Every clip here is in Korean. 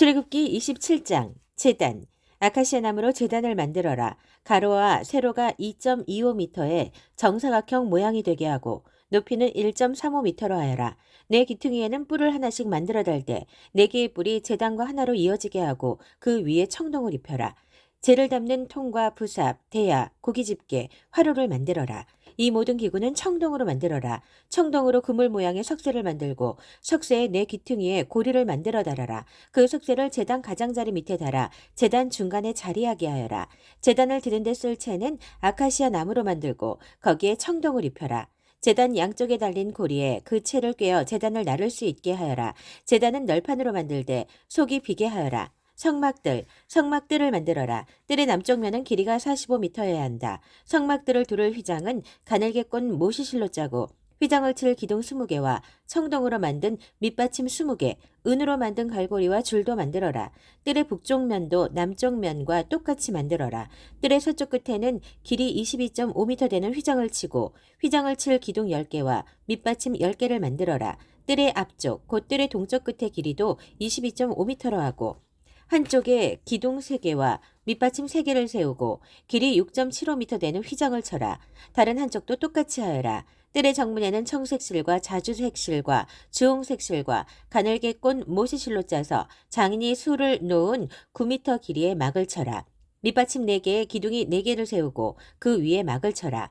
출애굽기 27장 재단 아카시아 나무로 재단을 만들어라. 가로와 세로가 2.25m의 정사각형 모양이 되게 하고 높이는 1.35m로 하여라. 내 기퉁이에는 뿔을 하나씩 만들어 달되 네 개의 뿔이 재단과 하나로 이어지게 하고 그 위에 청동을 입혀라. 재를 담는 통과 부삽, 대야, 고기 집게, 화로를 만들어라. 이 모든 기구는 청동으로 만들어라. 청동으로 그물 모양의 석쇠를 만들고 석쇠에 내 귀퉁이에 고리를 만들어 달아라. 그 석쇠를 재단 가장자리 밑에 달아 재단 중간에 자리하게 하여라. 재단을 드는 데 쓸 채는 아카시아 나무로 만들고 거기에 청동을 입혀라. 재단 양쪽에 달린 고리에 그 채를 꿰어 재단을 나를 수 있게 하여라. 재단은 널판으로 만들되 속이 비게 하여라. 성막들, 성막들을 만들어라. 뜰의 남쪽 면은 길이가 45m여야 한다. 성막들을 두를 휘장은 가늘게 꼰 모시실로 짜고 휘장을 칠 기둥 20개와 청동으로 만든 밑받침 20개, 은으로 만든 갈고리와 줄도 만들어라. 뜰의 북쪽 면도 남쪽 면과 똑같이 만들어라. 뜰의 서쪽 끝에는 길이 22.5m 되는 휘장을 치고 휘장을 칠 기둥 10개와 밑받침 10개를 만들어라. 뜰의 앞쪽, 곧 뜰의 동쪽 끝의 길이도 22.5m로 하고 한쪽에 기둥 3개와 밑받침 3개를 세우고 길이 6.75m 되는 휘장을 쳐라. 다른 한쪽도 똑같이 하여라. 뜰의 정문에는 청색실과 자주색실과 주홍색실과 가늘게 꼰 모시실로 짜서 장인이 술을 놓은 9m 길이의 막을 쳐라. 밑받침 4개에 기둥이 4개를 세우고 그 위에 막을 쳐라.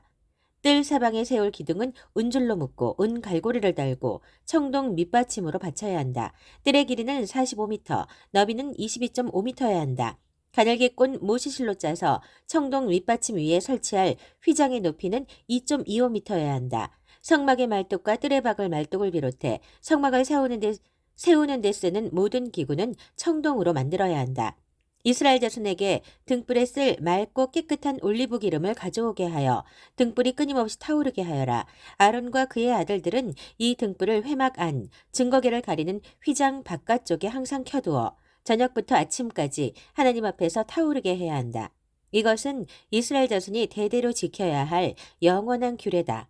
뜰 사방에 세울 기둥은 은줄로 묶고 은 갈고리를 달고 청동 밑받침으로 받쳐야 한다. 뜰의 길이는 45m, 너비는 22.5m여야 한다. 가늘게 꼰 모시실로 짜서 청동 밑받침 위에 설치할 휘장의 높이는 2.25m여야 한다. 성막의 말뚝과 뜰의 박을 말뚝을 비롯해 성막을 세우는 데, 세우는 데 쓰는 모든 기구는 청동으로 만들어야 한다. 이스라엘 자손에게 등불에 쓸 맑고 깨끗한 올리브 기름을 가져오게 하여 등불이 끊임없이 타오르게 하여라. 아론과 그의 아들들은 이 등불을 회막 안, 증거계를 가리는 휘장 바깥쪽에 항상 켜두어 저녁부터 아침까지 하나님 앞에서 타오르게 해야 한다. 이것은 이스라엘 자손이 대대로 지켜야 할 영원한 규례다.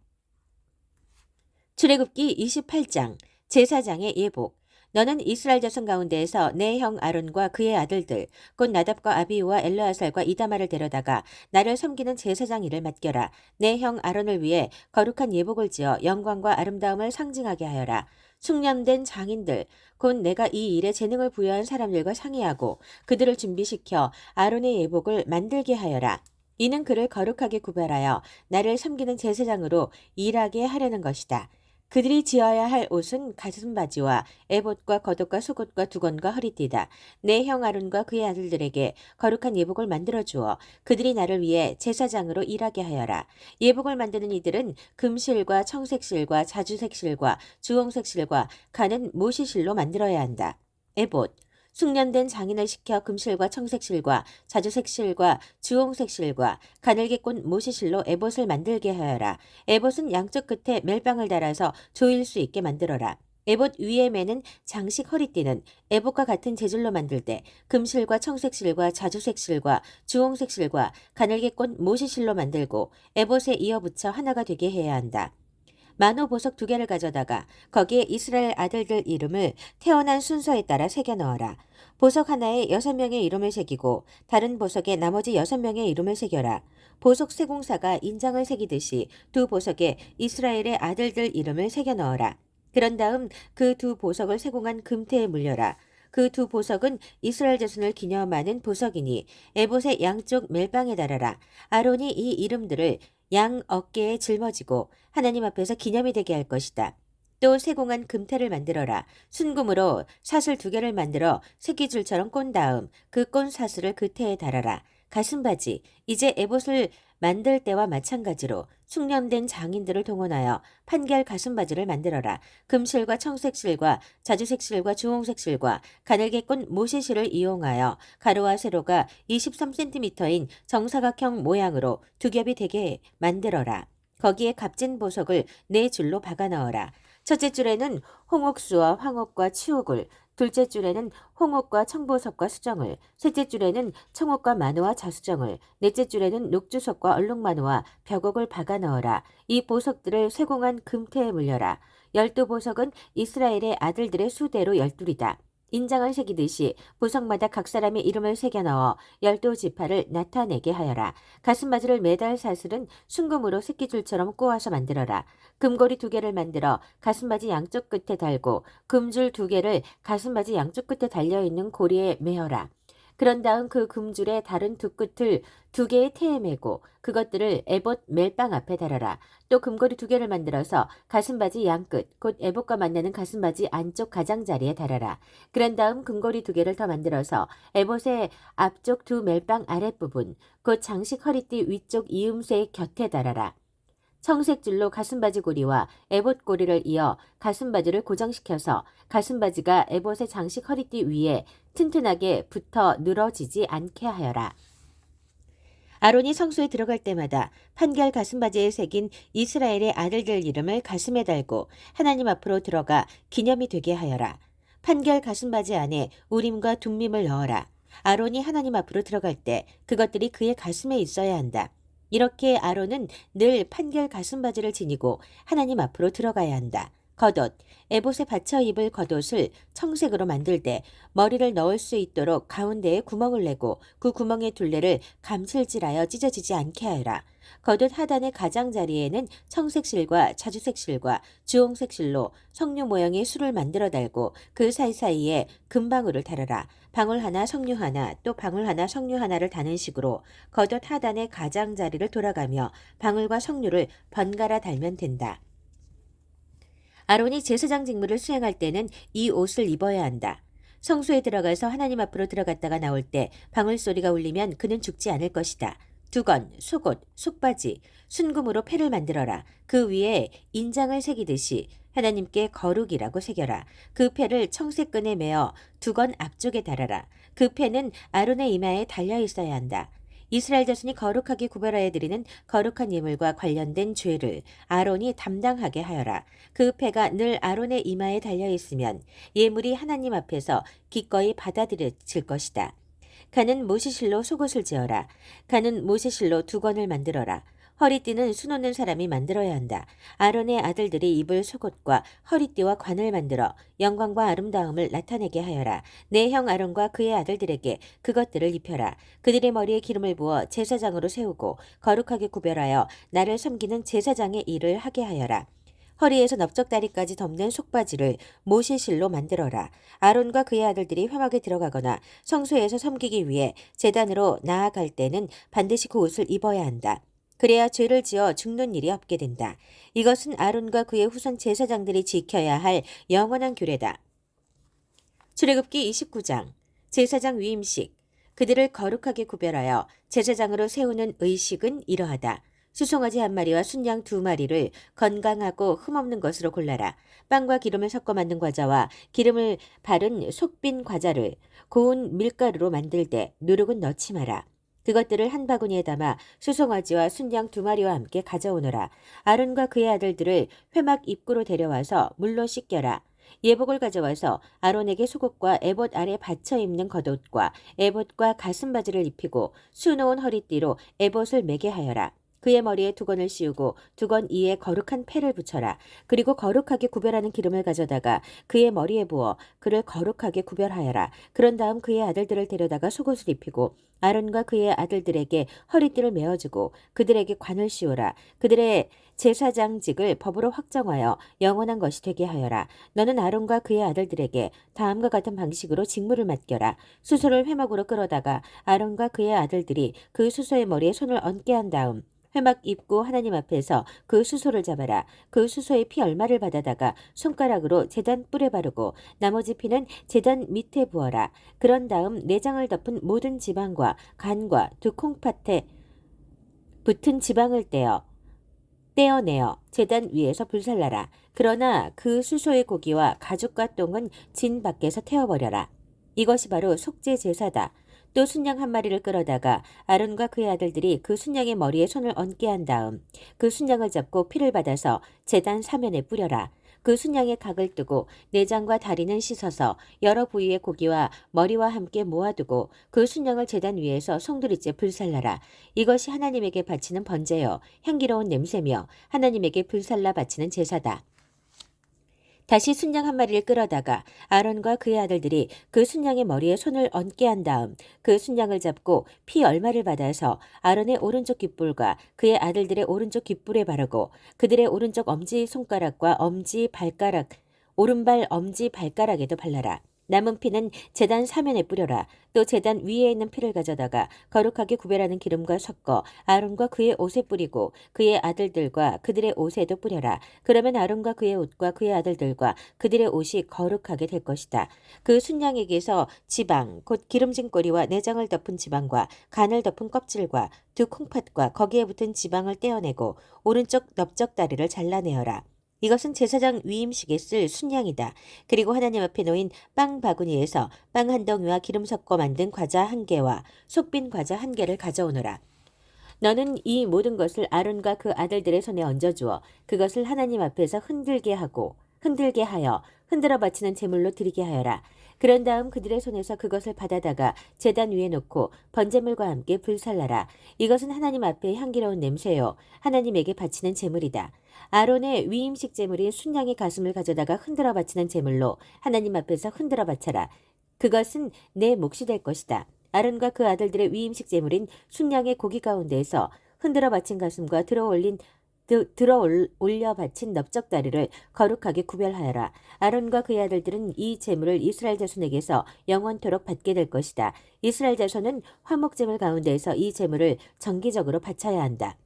출애굽기 28장 제사장의 예복 너는 이스라엘 자손 가운데에서 내 형 아론과 그의 아들들 곧 나답과 아비우와 엘르아살과 이다마를 데려다가 나를 섬기는 제사장 일을 맡겨라. 내 형 아론을 위해 거룩한 예복을 지어 영광과 아름다움을 상징하게 하여라. 숙련된 장인들 곧 내가 이 일에 재능을 부여한 사람들과 상의하고 그들을 준비시켜 아론의 예복을 만들게 하여라. 이는 그를 거룩하게 구별하여 나를 섬기는 제사장으로 일하게 하려는 것이다. 그들이 지어야 할 옷은 가슴 바지와 에봇과 겉옷과 속옷과 두건과 허리띠다. 내 형 아론과 그의 아들들에게 거룩한 예복을 만들어 주어 그들이 나를 위해 제사장으로 일하게 하여라. 예복을 만드는 이들은 금실과 청색실과 자주색실과 주홍색실과 가는 모시실로 만들어야 한다. 에봇 숙련된 장인을 시켜 금실과 청색실과 자주색실과 주홍색실과 가늘게 꼰 모시실로 에봇을 만들게 하여라. 에봇은 양쪽 끝에 멜빵을 달아서 조일 수 있게 만들어라. 에봇 위에 매는 장식 허리띠는 에봇과 같은 재질로 만들 때 금실과 청색실과 자주색실과 주홍색실과 가늘게 꼰 모시실로 만들고 에봇에 이어붙여 하나가 되게 해야 한다. 만호 보석 두 개를 가져다가 거기에 이스라엘 아들들 이름을 태어난 순서에 따라 새겨 넣어라. 보석 하나에 여섯 명의 이름을 새기고 다른 보석에 나머지 여섯 명의 이름을 새겨라. 보석 세공사가 인장을 새기듯이 두 보석에 이스라엘의 아들들 이름을 새겨 넣어라. 그런 다음 그 두 보석을 세공한 금태에 물려라. 그 두 보석은 이스라엘 자손을 기념하는 보석이니 에봇의 양쪽 멜빵에 달아라. 아론이 이 이름들을 양 어깨에 짊어지고 하나님 앞에서 기념이 되게 할 것이다. 또 세공한 금태를 만들어라. 순금으로 사슬 두 개를 만들어 새끼줄처럼 꼰 다음 그 꼰 사슬을 그 태에 달아라. 가슴바지 이제 에봇을 만들 때와 마찬가지로 숙련된 장인들을 동원하여 판결 가슴바지를 만들어라. 금실과 청색실과 자주색실과 주홍색실과 가늘게 꼰 모시실을 이용하여 가로와 세로가 23cm인 정사각형 모양으로 두 겹이 되게 만들어라. 거기에 값진 보석을 네 줄로 박아 넣어라. 첫째 줄에는 홍옥수와 황옥과 치옥을, 둘째 줄에는 홍옥과 청보석과 수정을, 셋째 줄에는 청옥과 만호와 자수정을, 넷째 줄에는 녹주석과 얼룩만호와 벽옥을 박아 넣어라. 이 보석들을 쇠공한 금태에 물려라. 열두 보석은 이스라엘의 아들들의 수대로 열둘이다. 인장을 새기듯이 보석마다 각 사람의 이름을 새겨 넣어 열두 지파를 나타내게 하여라. 가슴바지를 매달 사슬은 순금으로 새끼줄처럼 꼬아서 만들어라. 금고리 두 개를 만들어 가슴바지 양쪽 끝에 달고 금줄 두 개를 가슴바지 양쪽 끝에 달려 있는 고리에 매어라. 그런 다음 그 금줄의 다른 두 끝을 두 개의 태에 매고 그것들을 에봇 멜빵 앞에 달아라. 또 금고리 두 개를 만들어서 가슴바지 양끝, 곧 에봇과 만나는 가슴바지 안쪽 가장자리에 달아라. 그런 다음 금고리 두 개를 더 만들어서 에봇의 앞쪽 두 멜빵 아랫부분, 곧 장식 허리띠 위쪽 이음새의 곁에 달아라. 청색 줄로 가슴바지 고리와 에봇 고리를 이어 가슴바지를 고정시켜서 가슴바지가 에봇의 장식 허리띠 위에 튼튼하게 붙어 늘어지지 않게 하여라. 아론이 성소에 들어갈 때마다 판결 가슴바지에 새긴 이스라엘의 아들들 이름을 가슴에 달고 하나님 앞으로 들어가 기념이 되게 하여라. 판결 가슴바지 안에 우림과 둠밈을 넣어라. 아론이 하나님 앞으로 들어갈 때 그것들이 그의 가슴에 있어야 한다. 이렇게 아론은 늘 판결 가슴바지를 지니고 하나님 앞으로 들어가야 한다. 겉옷, 에봇에 받쳐 입을 겉옷을 청색으로 만들 때 머리를 넣을 수 있도록 가운데에 구멍을 내고 그 구멍의 둘레를 감칠질하여 찢어지지 않게 하여라. 겉옷 하단의 가장자리에는 청색 실과 자주색 실과 주홍색 실로 석류 모양의 술을 만들어 달고 그 사이사이에 금방울을 달아라. 방울 하나 석류 하나 또 방울 하나 석류 하나를 다는 식으로 겉옷 하단의 가장자리를 돌아가며 방울과 석류를 번갈아 달면 된다. 아론이 제사장 직무를 수행할 때는 이 옷을 입어야 한다. 성소에 들어가서 하나님 앞으로 들어갔다가 나올 때 방울 소리가 울리면 그는 죽지 않을 것이다. 두건, 속옷, 속바지, 순금으로 패를 만들어라. 그 위에 인장을 새기듯이 하나님께 거룩이라고 새겨라. 그 패를 청색끈에 매어 두건 앞쪽에 달아라. 그 패는 아론의 이마에 달려 있어야 한다. 이스라엘 자손이 거룩하게 구별하여 드리는 거룩한 예물과 관련된 죄를 아론이 담당하게 하여라. 그 패가 늘 아론의 이마에 달려 있으면 예물이 하나님 앞에서 기꺼이 받아들여질 것이다. 가는 모시실로 속옷을 지어라. 가는 모시실로 두건을 만들어라. 허리띠는 수놓는 사람이 만들어야 한다. 아론의 아들들이 입을 속옷과 허리띠와 관을 만들어 영광과 아름다움을 나타내게 하여라. 내 형 아론과 그의 아들들에게 그것들을 입혀라. 그들의 머리에 기름을 부어 제사장으로 세우고 거룩하게 구별하여 나를 섬기는 제사장의 일을 하게 하여라. 허리에서 넓적다리까지 덮는 속바지를 모시실로 만들어라. 아론과 그의 아들들이 회막에 들어가거나 성소에서 섬기기 위해 재단으로 나아갈 때는 반드시 그 옷을 입어야 한다. 그래야 죄를 지어 죽는 일이 없게 된다. 이것은 아론과 그의 후손 제사장들이 지켜야 할 영원한 규례다. 출애굽기 29장 제사장 위임식 그들을 거룩하게 구별하여 제사장으로 세우는 의식은 이러하다. 수송아지 한 마리와 순양 두 마리를 건강하고 흠없는 것으로 골라라. 빵과 기름을 섞어 만든 과자와 기름을 바른 속빈 과자를 고운 밀가루로 만들 때 누룩은 넣지 마라. 그것들을 한 바구니에 담아 수송아지와 순양 두 마리와 함께 가져오너라. 아론과 그의 아들들을 회막 입구로 데려와서 물로 씻겨라. 예복을 가져와서 아론에게 속옷과 에봇 아래 받쳐 입는 겉옷과 에봇과 가슴바지를 입히고 수놓은 허리띠로 에봇을 매게 하여라. 그의 머리에 두건을 씌우고 두건 이에 거룩한 패를 붙여라. 그리고 거룩하게 구별하는 기름을 가져다가 그의 머리에 부어 그를 거룩하게 구별하여라. 그런 다음 그의 아들들을 데려다가 속옷을 입히고 아론과 그의 아들들에게 허리띠를 메어주고 그들에게 관을 씌우라. 그들의 제사장직을 법으로 확정하여 영원한 것이 되게 하여라. 너는 아론과 그의 아들들에게 다음과 같은 방식으로 직무를 맡겨라. 수소를 회막으로 끌어다가 아론과 그의 아들들이 그 수소의 머리에 손을 얹게 한 다음 회막 입구 하나님 앞에서 그 수소를 잡아라. 그 수소의 피 얼마를 받아다가 손가락으로 재단 뿔에 바르고 나머지 피는 재단 밑에 부어라. 그런 다음 내장을 덮은 모든 지방과 간과 두 콩팥에 붙은 지방을 떼어 떼어내어 재단 위에서 불살라라. 그러나 그 수소의 고기와 가죽과 똥은 진 밖에서 태워버려라. 이것이 바로 속죄 제사다. 또 순양 한 마리를 끌어다가 아론과 그의 아들들이 그 순양의 머리에 손을 얹게 한 다음 그 순양을 잡고 피를 받아서 재단 사면에 뿌려라. 그 순양의 각을 뜨고 내장과 다리는 씻어서 여러 부위의 고기와 머리와 함께 모아두고 그 순양을 재단 위에서 송두리째 불살라라. 이것이 하나님에게 바치는 번제요 향기로운 냄새며 하나님에게 불살라 바치는 제사다. 다시 순양 한 마리를 끌어다가 아론과 그의 아들들이 그 순양의 머리에 손을 얹게 한 다음 그 순양을 잡고 피 얼마를 받아서 아론의 오른쪽 귓불과 그의 아들들의 오른쪽 귓불에 바르고 그들의 오른쪽 엄지 손가락과 엄지 발가락 오른발 엄지 발가락에도 발라라. 남은 피는 재단 사면에 뿌려라. 또 재단 위에 있는 피를 가져다가 거룩하게 구별하는 기름과 섞어 아론과 그의 옷에 뿌리고 그의 아들들과 그들의 옷에도 뿌려라. 그러면 아론과 그의 옷과 그의 아들들과 그들의 옷이 거룩하게 될 것이다. 그 순양에게서 지방 곧 기름진 꼬리와 내장을 덮은 지방과 간을 덮은 껍질과 두 콩팥과 거기에 붙은 지방을 떼어내고 오른쪽 넓적 다리를 잘라내어라. 이것은 제사장 위임식에 쓸 순양이다. 그리고 하나님 앞에 놓인 빵 바구니에서 빵 한 덩이와 기름 섞어 만든 과자 한 개와 속빈 과자 한 개를 가져오너라. 너는 이 모든 것을 아론과 그 아들들의 손에 얹어주어 그것을 하나님 앞에서 흔들게 하고 흔들게 하여 흔들어 바치는 제물로 드리게 하여라. 그런 다음 그들의 손에서 그것을 받아다가 제단 위에 놓고 번제물과 함께 불살라라. 이것은 하나님 앞에 향기로운 냄새요. 하나님에게 바치는 제물이다. 아론의 위임식 제물인 순양의 가슴을 가져다가 흔들어 바치는 제물로 하나님 앞에서 흔들어 바쳐라. 그것은 내 몫이 될 것이다. 아론과 그 아들들의 위임식 제물인 순양의 고기 가운데에서 흔들어 바친 가슴과 들어 올린 들어 올려 바친 넓적다리를 거룩하게 구별하여라. 아론과 그의 아들들은 이 제물을 이스라엘 자손에게서 영원토록 받게 될 것이다. 이스라엘 자손은 화목제물 가운데에서 이 제물을 정기적으로 바쳐야 한다.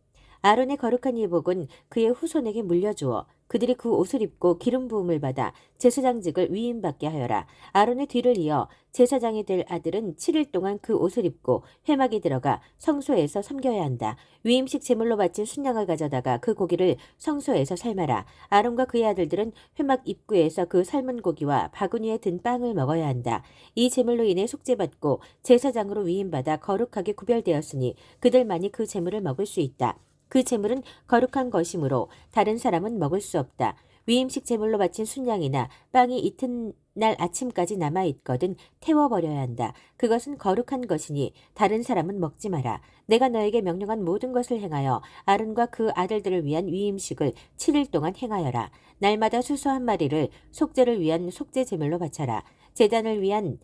아론의 거룩한 예복은 그의 후손에게 물려주어 그들이 그 옷을 입고 기름 부음을 받아 제사장직을 위임받게 하여라. 아론의 뒤를 이어 제사장이 될 아들은 7일 동안 그 옷을 입고 회막에 들어가 성소에서 섬겨야 한다. 위임식 제물로 바친 순양을 가져다가 그 고기를 성소에서 삶아라. 아론과 그의 아들들은 회막 입구에서 그 삶은 고기와 바구니에 든 빵을 먹어야 한다. 이 제물로 인해 속죄받고 제사장으로 위임받아 거룩하게 구별되었으니 그들만이 그 제물을 먹을 수 있다. 그 재물은 거룩한 것이므로 다른 사람은 먹을 수 없다. 위임식 제물로 바친 순양이나 빵이 이튿날 아침까지 남아 있거든 태워버려야 한다. 그것은 거룩한 것이니 다른 사람은 먹지 마라. 내가 너에게 명령한 모든 것을 행하여 아론과 그 아들들을 위한 위임식을 7일 동안 행하여라. 날마다 수소 한 마리를 속죄를 위한 속죄 제물로 바쳐라. 재단을 위한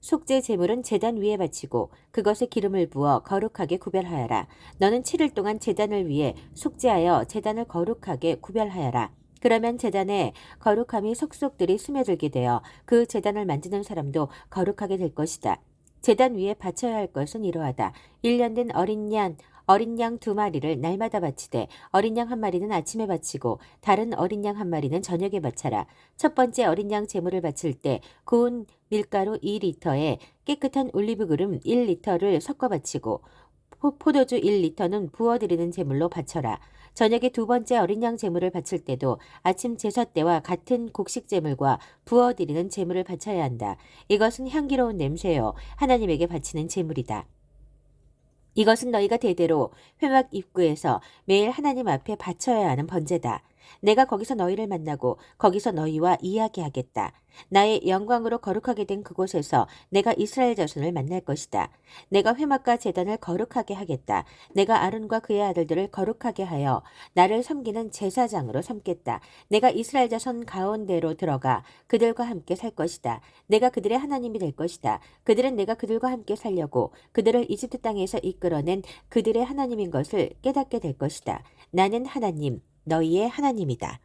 속죄 제물은 제단 위에 바치고 그것에 기름을 부어 거룩하게 구별하여라. 너는 7일 동안 제단을 위해 속죄하여 제단을 거룩하게 구별하여라. 그러면 제단에 거룩함이 속속들이 스며들게 되어 그 제단을 만지는 사람도 거룩하게 될 것이다. 제단 위에 바쳐야 할 것은 이러하다. 1년 된 어린 양, 어린 양 두 마리를 날마다 바치되 어린 양 한 마리는 아침에 바치고 다른 어린 양 한 마리는 저녁에 바쳐라. 첫 번째 어린 양 제물을 바칠 때 고운 밀가루 2리터에 깨끗한 올리브 그름 1리터를 섞어 바치고 포도주 1리터는 부어드리는 제물로 바쳐라. 저녁에 두 번째 어린 양 제물을 바칠 때도 아침 제사 때와 같은 곡식 제물과 부어드리는 제물을 바쳐야 한다. 이것은 향기로운 냄새요. 하나님에게 바치는 제물이다. 이것은 너희가 대대로 회막 입구에서 매일 하나님 앞에 바쳐야 하는 번제다. 내가 거기서 너희를 만나고 거기서 너희와 이야기하겠다. 나의 영광으로 거룩하게 된 그곳에서 내가 이스라엘 자손을 만날 것이다. 내가 회막과 재단을 거룩하게 하겠다. 내가 아론과 그의 아들들을 거룩하게 하여 나를 섬기는 제사장으로 삼겠다. 내가 이스라엘 자손 가운데로 들어가 그들과 함께 살 것이다. 내가 그들의 하나님이 될 것이다. 그들은 내가 그들과 함께 살려고 그들을 이집트 땅에서 이끌어낸 그들의 하나님인 것을 깨닫게 될 것이다. 나는 하나님, 너희의 하나님이다.